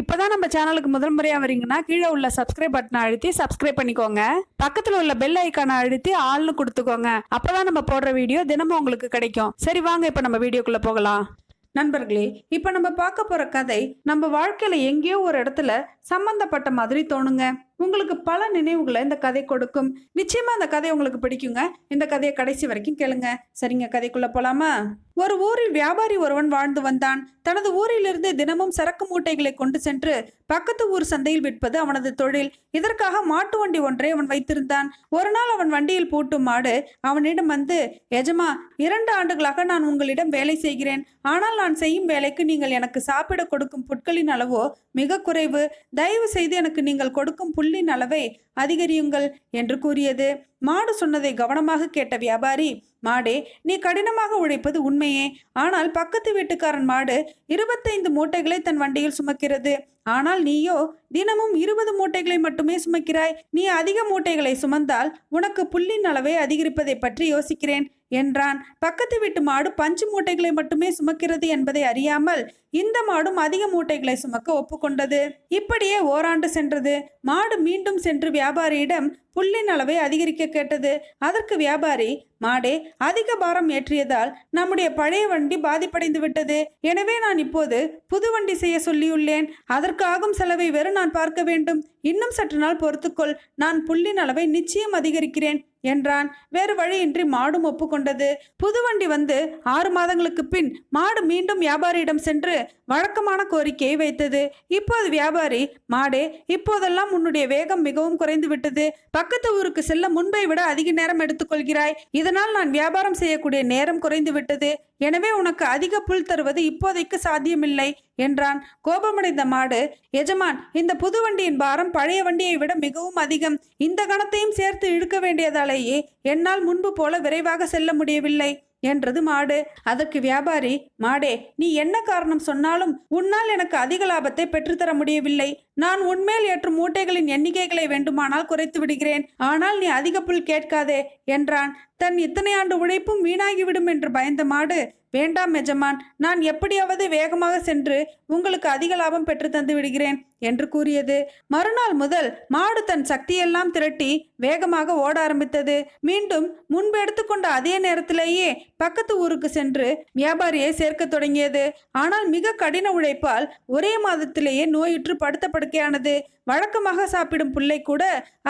இப்போதான் நம்ம சேனலுக்கு முதல் முறையாக வரீங்கன்னா கீழே உள்ள சப்ஸ்கிரைப் பட்டனை அழுத்தி சப்ஸ்கிரைப் பண்ணிக்கோங்க. பக்கத்தில் உள்ள பெல் ஐக்கானை அழுத்தி ஆள்னு கொடுத்துக்கோங்க. அப்போதான் நம்ம போடுற வீடியோ தினமும் உங்களுக்கு கிடைக்கும். சரி வாங்க இப்போ நம்ம வீடியோக்குள்ளே போகலாம். நண்பர்களே இப்போ நம்ம பார்க்க போகிற கதை நம்ம வாழ்க்கையில் எங்கேயோ ஒரு இடத்துல சம்மந்தப்பட்ட மாதிரி தோணுங்க. உங்களுக்கு பல நினைவுகளை இந்த கதை கொடுக்கும். நிச்சயமாக இந்த கதை உங்களுக்கு பிடிக்குங்க. இந்த கதையை கடைசி வரைக்கும் கேளுங்க. சரிங்க கதைக்குள்ளே போகலாமா ஒரு ஊரில் வியாபாரி ஒருவன் வாழ்ந்து வந்தான். தனது ஊரிலிருந்து தினமும் சரக்கு மூட்டைகளை கொண்டு சென்று பக்கத்து ஊர் சந்தையில் விற்பது அவனது தொழில். இதற்காக மாட்டு வண்டி ஒன்றை அவன் வைத்திருந்தான். ஒரு நாள் அவன் வண்டியில் பூட்டும் மாடு அவனிடம் வந்து எஜமா இரண்டு ஆண்டுகளாக நான் உங்களிடம் வேலை செய்கிறேன். ஆனால் நான் செய்யும் வேலைக்கு நீங்கள் எனக்கு சாப்பிட கொடுக்கும் புட்களின் அளவோ மிக குறைவு. தயவு செய்து எனக்கு நீங்கள் கொடுக்கும் புல்லின் அளவை அதிகரியுங்கள் என்று கூறியது. மாடு சொன்னதை கவனமாக கேட்ட வியாபாரி மாடே நீ கடினமாக உழைப்பது உண்மையே. ஆனால் பக்கத்து வீட்டுக்காரன் மாடு இருபத்தைந்து மூட்டைகளை தன் வண்டியில் சுமக்கிறது. ஆனால் நீயோ தினமும் இருபது மூட்டைகளை மட்டுமே சுமக்கிறாய். நீ அதிக மூட்டைகளை சுமந்தால் உனக்கு புல்லின் அளவை அதிகரிப்பதை பற்றி யோசிக்கிறேன் என்றான். பக்கத்து வீட்டு மாடு பஞ்சு மூட்டைகளை மட்டுமே சுமக்கிறது என்பதை அறியாமல் இந்த மாடும் அதிக மூட்டைகளை சுமக்க ஒப்புக்கொண்டது. இப்படியே ஓராண்டு சென்றது. மாடு மீண்டும் சென்று வியாபாரியிடம் புல்லின் அளவை அதிகரிக்க கேட்டது. அதற்கு வியாபாரி மாடே அதிக பாரம் ஏற்றியதால் நம்முடைய பழைய வண்டி பாதிப்படைந்து விட்டது. எனவே நான் இப்போது புது வண்டி செய்ய சொல்லியுள்ளேன். அதற்கு ஆகும் செலவை வேறு நான் பார்க்க வேண்டும். இன்னும் சற்று நாள் பொறுத்துக்கொள். நான் புள்ளின் அளவை நிச்சயம் அதிகரிக்கிறேன். என்றான். வேறு வழியின்றி மாடும் ஒப்புக்கொண்டது. புது வண்டி வந்து ஆறு மாதங்களுக்கு பின் மாடு மீண்டும் வியாபாரியிடம் சென்று வழக்கமான கோரிக்கையை வைத்தது. இப்போது வியாபாரி மாடே இப்போதெல்லாம் உன்னுடைய வேகம் மிகவும் குறைந்து விட்டது. பக்கத்து ஊருக்கு செல்ல முன்பை விட அதிக நேரம் எடுத்துக்கொள்கிறாய். இதனால் நான் வியாபாரம் செய்யக்கூடிய நேரம் குறைந்து விட்டது. எனவே உனக்கு அதிக புல் தருவது இப்போதைக்கு சாத்தியமில்லை என்றான். கோபமடைந்த மாடு எஜமான் இந்த புது வண்டியின் பாரம் பழைய வண்டியை விட மிகவும் அதிகம். இந்த கணத்தையும் சேர்த்து இழுக்க வேண்டியதாலேயே என்னால் முன்பு போல விரைவாக செல்ல முடியவில்லை என்றது மாடு. அதற்கு வியாபாரி மாடே நீ என்ன காரணம் சொன்னாலும் உன்னால் எனக்கு அதிக லாபத்தை பெற்றுத்தர முடியவில்லை. நான் உன்மேல் ஏற்றும் மூட்டைகளின் எண்ணிக்கைகளை வேண்டுமானால் குறைத்து விடுகிறேன். ஆனால் நீ அதிக புல் கேட்காதே என்றான். தன் இத்தனை ஆண்டு உழைப்பும் வீணாகிவிடும் என்று பயந்த மாடு வேண்டாம் எஜமான் நான் எப்படியாவது வேகமாக சென்று உங்களுக்கு அதிக லாபம் பெற்று தந்து விடுகிறேன் என்று கூறியது. மறுநாள் முதல் மாடு தன் சக்தியெல்லாம் திரட்டி வேகமாக ஓட ஆரம்பித்தது. மீண்டும் முன்பு எடுத்துக்கொண்ட அதே நேரத்திலேயே பக்கத்து ஊருக்கு சென்று வியாபாரியை சேர்க்க தொடங்கியது. ஆனால் மிக கடின உழைப்பால் ஒரே மாதத்திலேயே நோயுற்று படுத்த படுக்கையானது வழக்கமாக சாப்பிடும் பிள்ளை கூட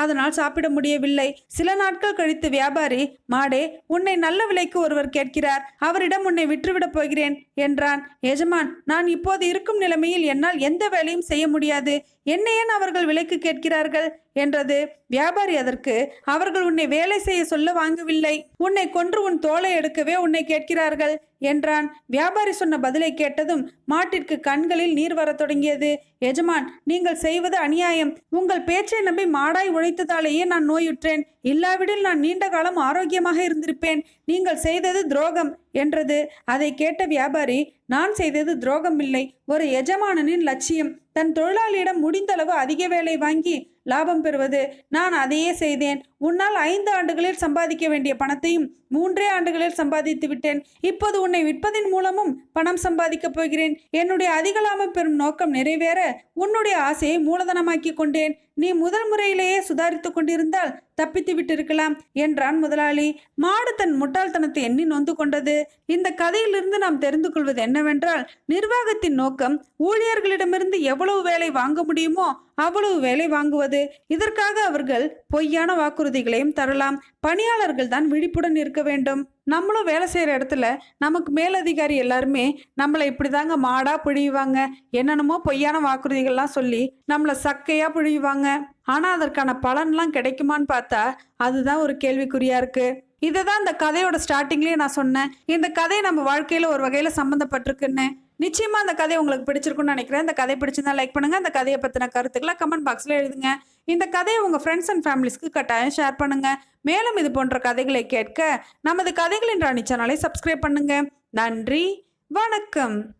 அதனால் சாப்பிட முடியவில்லை. சில நாட்கள் கழித்து வியாபாரி மாடே உன்னை நல்ல விலைக்கு ஒருவர் கேட்கிறார். அவரிடம் உன்னை விற்றுவிடப் போகிறேன் என்றான். எஜமான் நான் இப்போது இருக்கும் நிலைமையில் என்னால் எந்த வேலையும் செய்ய முடியாது. என்னையேன் அவர்கள் விலைக்கு கேட்கிறார்கள்? என்றது. வியாபாரி அதற்கு அவர்கள் உன்னை வேலை செய்ய சொல்ல வாங்கவில்லை. உன்னை கொன்று உன் தோலை எடுக்கவே உன்னை கேட்கிறார்கள் என்றான். வியாபாரி சொன்ன பதிலை கேட்டதும் மாட்டிற்கு கண்களில் நீர் வரத் தொடங்கியது. எஜமான் நீங்கள் செய்வது அநியாயம். உங்கள் பேச்சை நம்பி மாடாய் உழைத்ததாலேயே நான் நோயுற்றேன். இல்லாவிடில் நான் நீண்ட காலம் ஆரோக்கியமாக இருந்திருப்பேன். நீங்கள் செய்தது துரோகம் என்றது. அதை கேட்ட வியாபாரி நான் செய்தது துரோகம் இல்லை ஒரு எஜமானனின் லட்சியம். தன் தொழிலாளியிடம் முடிந்தளவு அதிக வேலை வாங்கி லாபம் பெறுவது. நான் அதையே செய்தேன். உன்னால் ஐந்து ஆண்டுகளில் சம்பாதிக்க வேண்டிய பணத்தையும் மூன்றே ஆண்டுகளில் சம்பாதித்து விட்டேன். இப்போது உன்னை விற்பதின் மூலமும் பணம் சம்பாதிக்கப் போகிறேன். என்னுடைய அதிக பெறும் நோக்கம் நிறைவேற உன்னுடைய ஆசையை மூலதனமாக்கி கொண்டேன். நீ முதல் முறையிலேயே சுதாரித்து கொண்டிருந்தால் தப்பித்து விட்டிருக்கலாம் என்றான் முதலாளி. மாடு தன் முட்டாள்தனத்தை எண்ணி நொந்து கொண்டது. இந்த கதையிலிருந்து நாம் தெரிந்து கொள்வது என்னவென்றால் நிர்வாகத்தின் நோக்கம் ஊழியர்களிடமிருந்து எவ்வளவு வேலை வாங்க முடியுமோ அவ்வளவு வேலை வாங்குவது. இதற்காக அவர்கள் பொய்யான வாக்குறுதிகளையும் தரலாம். பணியாளர்கள் தான் விழிப்புடன் இருக்க வேண்டும். நம்மளும் வேலை செய்கிற இடத்துல நமக்கு மேலதிகாரி எல்லாருமே நம்மளை இப்படி தாங்க மாடாக பிழிவாங்க என்னென்னமோ பொய்யான வாக்குறுதிகள்லாம் சொல்லி நம்மளை சக்கையாக பிழிவாங்க ஆனால் அதற்கான பலன்லாம் கிடைக்குமான்னு பார்த்தா அதுதான் ஒரு கேள்விக்குறியா இருக்கு. இதை தான் இந்த கதையோட ஸ்டார்டிங்லேயே நான் சொன்னேன். இந்த கதை நம்ம வாழ்க்கையில் ஒரு வகையில் சம்மந்தப்பட்டிருக்குன்னு நிச்சயமா அந்த கதை உங்களுக்கு பிடிச்சிருக்குன்னு நினைக்கிறேன். இந்த கதை பிடிச்சிருந்தா லைக் பண்ணுங்க. அந்த கதையை பற்றின கருத்துக்களை கமெண்ட் பாக்ஸில் எழுதுங்க. இந்த கதையை உங்கள் ஃப்ரெண்ட்ஸ் அண்ட் ஃபேமிலிஸ்க்கு கட்டாயம் ஷேர் பண்ணுங்க. மேலும் இது போன்ற கதைகளை கேட்க நமது கதைகளின் ராணி சேனலை சப்ஸ்கிரைப் பண்ணுங்க. நன்றி. வணக்கம்.